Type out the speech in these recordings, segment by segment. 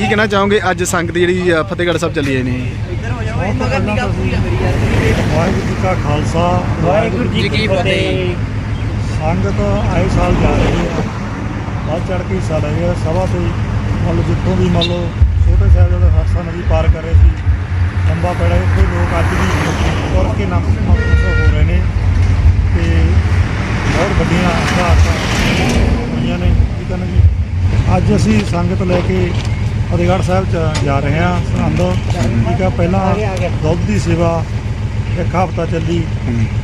ਕੀ ਕਹਿਣਾ ਚਾਹੋਗੇ? ਅੱਜ ਸੰਗਤ ਜਿਹੜੀ ਅ, ਫਤਿਹਗੜ੍ਹ ਸਾਹਿਬ ਚੱਲੀ ਹੈ ਨੇ। ਵਾਹਿਗੁਰੂ ਜੀ ਕਾ ਖਾਲਸਾ ਵਾਹਿਗੁਰੂ ਜੀ ਕੀ ਫਤਿਹ। ਸੰਗਤ ਆਏ ਸਾਲ ਜਾ ਰਹੀ ਹੈ। ਵੱਧ ਚੜ੍ਹ ਕੇ ਹਿੱਸਾ ਲੈ ਰਿਹਾ। ਸਭਾ ਤੇ ਮੰਨ ਲਓ ਜਿੱਥੋਂ ਵੀ ਮੰਨ ਲਓ ਛੋਟੇ ਸਾਹਿਬ ਜਦੋਂ ਹਰਸਾ ਨਦੀ ਪਾਰ ਕਰ ਰਹੇ ਸੀ। ਲੰਬਾ ਪੈੜਾ ਇੱਥੇ ਲੋਕ ਅੱਜ ਵੀ ਤੁਰ ਕੇ ਨਮਸਕਾਰ ਹੋ ਰਹੇ ਨੇ। ਤੇ ਬਹੁਤ ਵੱਡੀਆਂ ਸ਼ਹਾਦਤਾਂ ਹੋਈਆਂ ਨੇ। ਠੀਕ ਹੈ ਨਾ ਜੀ? ਅੱਜ ਅਸੀਂ ਸੰਗਤ ਲੈ ਕੇ ਫਤਿਹਗੜ੍ਹ ਸਾਹਿਬ ਚ ਜਾ ਰਹੇ ਹਾਂ ਸਰਹੰਦ ਠੀਕ ਆ, ਪਹਿਲਾਂ ਦੁੱਧ ਦੀ ਸੇਵਾ ਇੱਕ ਹਫ਼ਤਾ ਚੱਲੀ।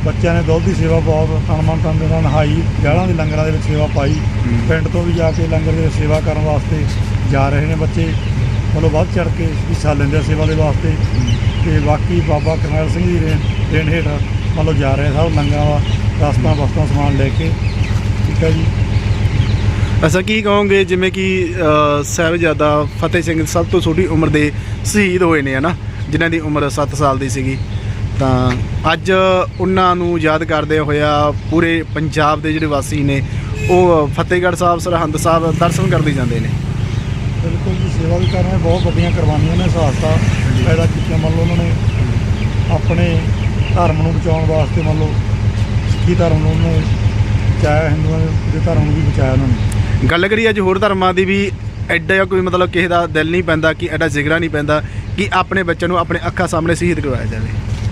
ਬੱਚਿਆਂ ਨੇ ਦੁੱਧ ਦੀ ਸੇਵਾ ਬਹੁਤ ਤਨ ਤਨ ਦੇ ਨਾਲ ਨਹਾਈ ਗਾਲਾਂ ਦੇ ਲੰਗਰਾਂ ਦੇ ਵਿੱਚ ਸੇਵਾ ਪਾਈ। ਪਿੰਡ ਤੋਂ ਵੀ ਜਾ ਕੇ ਲੰਗਰ ਦੀ ਸੇਵਾ ਕਰਨ ਵਾਸਤੇ ਜਾ ਰਹੇ ਨੇ ਬੱਚੇ। ਮਤਲਬ ਵੱਧ ਚੜ ਕੇ ਹਿੱਸਾ ਲੈਂਦੇ ਆ ਸੇਵਾ ਦੇ ਵਾਸਤੇ। ਤੇ ਬਾਕੀ ਬਾਬਾ ਕਰਨੈਲ ਸਿੰਘ ਜੀ ਰੇਣ ਰੇਣ ਹੇਠ ਮਤਲਬ ਜਾ ਰਹੇ ਸਭ ਲੰਗਰਾਂ ਦਾ ਰਸਤਾ ਬਸਤਾ ਸਮਾਨ ਲੈ ਕੇ। ਠੀਕ ਹੈ ਜੀ। ਅੱਛਾ ਕੀ ਕਹੋਗੇ, ਜਿਵੇਂ ਕਿ ਸਾਹਿਬਜ਼ਾਦਾ ਫਤਿਹ ਸਿੰਘ ਸਭ ਤੋਂ ਛੋਟੀ ਉਮਰ ਦੇ ਸ਼ਹੀਦ ਹੋਏ ਨੇ, ਹਨਾ? ਜਿਨ੍ਹਾਂ ਦੀ ਉਮਰ 7 ਸਾਲ ਦੀ ਸੀਗੀ। ਤਾਂ ਅੱਜ ਉਹਨਾਂ ਨੂੰ ਯਾਦ ਕਰਦੇ ਹੋਇਆ ਪੂਰੇ ਪੰਜਾਬ ਦੇ ਜਿਹੜੇ ਵਾਸੀ ਨੇ, ਉਹ ਫਤਿਹਗੜ੍ਹ ਸਾਹਿਬ, ਸਰਹੰਦ ਸਾਹਿਬ ਦਰਸ਼ਨ ਕਰਦੇ ਜਾਂਦੇ ਨੇ। ਬਿਲਕੁਲ ਜੀ, ਸੇਵਾ ਵੀ ਕਰ ਰਹੇ ਬਹੁਤ ਵੱਡੀਆਂ ਕੁਰਬਾਨੀਆਂ ਨੇ, ਸਹਾਇਤਾ ਪੈਦਾ ਕੀਤੀਆਂ, ਮੰਨ ਲਓ ਉਹਨਾਂ ਨੇ ਆਪਣੇ ਧਰਮ ਨੂੰ ਬਚਾਉਣ ਵਾਸਤੇ, ਮੰਨ ਲਓ ਸਿੱਖੀ ਧਰਮ ਨੂੰ ਉਹਨੇ ਬਚਾਇਆ, ਹਿੰਦੂਆਂ ਦੇ ਧਰਮ ਨੂੰ ਵੀ ਬਚਾਇਆ ਉਹਨਾਂ ਨੇ। ਗੱਲ ਕਰੀਏ ਅੱਜ ਹੋਰ ਧਰਮਾਂ ਦੀ ਵੀ ਐਡਾ ਕੋਈ ਮਤਲਬ ਕਿਸੇ ਦਾ ਦਿਲ ਨਹੀਂ ਪੈਂਦਾ ਕਿ ਐਡਾ ਜਿਗਰਾ ਨਹੀਂ ਪੈਂਦਾ ਕਿ ਆਪਣੇ ਬੱਚੇ ਨੂੰ ਆਪਣੇ ਅੱਖਾਂ ਸਾਹਮਣੇ ਸ਼ਹੀਦ ਕਰਵਾਇਆ ਜਾਵੇ।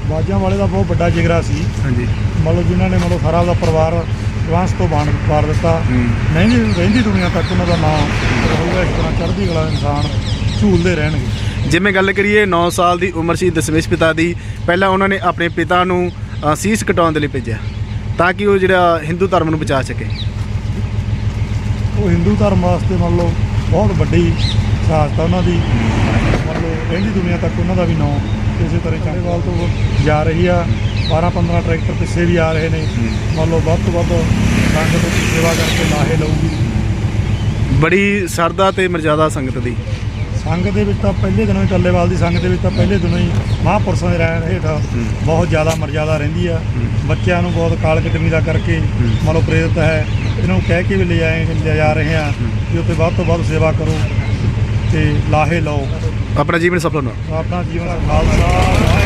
ਬਾਜਾਂ ਵਾਲੇ ਦਾ ਬਹੁਤ ਵੱਡਾ ਜਿਗਰਾ ਸੀ। ਹਾਂਜੀ। ਮੰਨ ਲਓ ਜਿਨ੍ਹਾਂ ਨੇ ਮੰਨ ਲਓ ਸਾਰਾ ਦਾ ਪਰਿਵਾਰ ਵੰਸ਼ ਤੋਂ ਬਾਣ ਪਾਰ ਦਿੱਤਾ। ਨਹੀਂ ਰਹਿੰਦੀ ਦੁਨੀਆ ਤੱਕ ਉਹਨਾਂ ਦਾ ਨਾਮ ਰਹੂਗਾ ਇਸ ਤਰ੍ਹਾਂ ਚੜ੍ਹਦੀ ਕਲਾ ਇਨਸਾਨ ਝੂਲਦੇ ਰਹਿਣਗੇ। ਜਿਵੇਂ ਗੱਲ ਕਰੀਏ 9 ਸਾਲ ਦੀ ਉਮਰ ਸੀ ਦਸ਼ਮੇਸ਼ ਪਿਤਾ ਦੀ। ਪਹਿਲਾਂ ਉਹਨਾਂ ਨੇ ਆਪਣੇ ਪਿਤਾ ਨੂੰ ਅ, ਸੀਸ ਕਟਾਉਣ ਦੇ ਲਈ ਭੇਜਿਆ ਤਾਂ ਕਿ ਉਹ ਜਿਹੜਾ ਹਿੰਦੂ ਧਰਮ ਨੂੰ ਬਚਾ ਸਕੇ। ਉਹ ਹਿੰਦੂ ਧਰਮ ਵਾਸਤੇ ਮੰਨ ਲਓ ਬਹੁਤ ਵੱਡੀ ਸ਼ਹਾਦਤ ਆ ਉਹਨਾਂ ਦੀ। ਮੰਨ ਲਓ ਰਹਿੰਦੀ ਦੁਨੀਆ ਤੱਕ ਉਹਨਾਂ ਦਾ ਵੀ ਨਾਂ ਇਸੇ ਤਰ੍ਹਾਂ ਚੰਗੇਵਾਲ ਤੋਂ ਜਾ ਰਹੀ ਆ। 12 15 ਟਰੈਕਟਰ ਪਿੱਛੇ ਵੀ ਆ ਰਹੇ ਨੇ। ਮੰਨ ਲਓ ਵੱਧ ਤੋਂ ਵੱਧ ਸੰਗਤ ਸੇਵਾ ਕਰਕੇ ਲਾਹੇ ਲਊਗੀ। ਬੜੀ ਸਰਦਾ ਤੇ ਮਰਜ਼ਾਦਾ ਸੰਗਤ ਦੀ। ਸੰਗਤ ਦੇ ਵਿੱਚ ਤਾਂ ਪਹਿਲੇ ਦਿਨੋਂ ਹੀ ਟੱਲੇਵਾਲ ਦੀ ਸੰਗਤ ਦੇ ਵਿੱਚ ਤਾਂ ਪਹਿਲੇ ਦਿਨੋਂ ਹੀ ਮਹਾਂਪੁਰਸ਼ਾਂ ਦੇ ਰਹਿਣ ਹੇਠ ਬਹੁਤ ਜ਼ਿਆਦਾ ਮਰਜ਼ਾਦਾ ਰਹਿੰਦੀ ਆ। ਬੱਚਿਆਂ ਨੂੰ ਬਹੁਤ ਕਾਲਕ ਕਮੀ ਦਾ ਕਰਕੇ ਮੰਨ ਲਓ ਪ੍ਰੇਰਿਤ ਹੈ। ਇਹਨਾਂ ਨੂੰ ਕਹਿ ਕੇ ਵੀ ਲੈ ਆਏ ਲੈ ਜਾ ਰਹੇ ਆ ਕਿ ਉੱਥੇ ਵੱਧ ਤੋਂ ਵੱਧ ਸੇਵਾ ਕਰੋ ਤੇ ਲਾਹੇ ਲਓ। ਆਪਣਾ ਜੀਵਨ ਸਫਲ ਹੋਣਾ ਆਪਣਾ ਜੀਵਨ ਖਾਲਸਾ।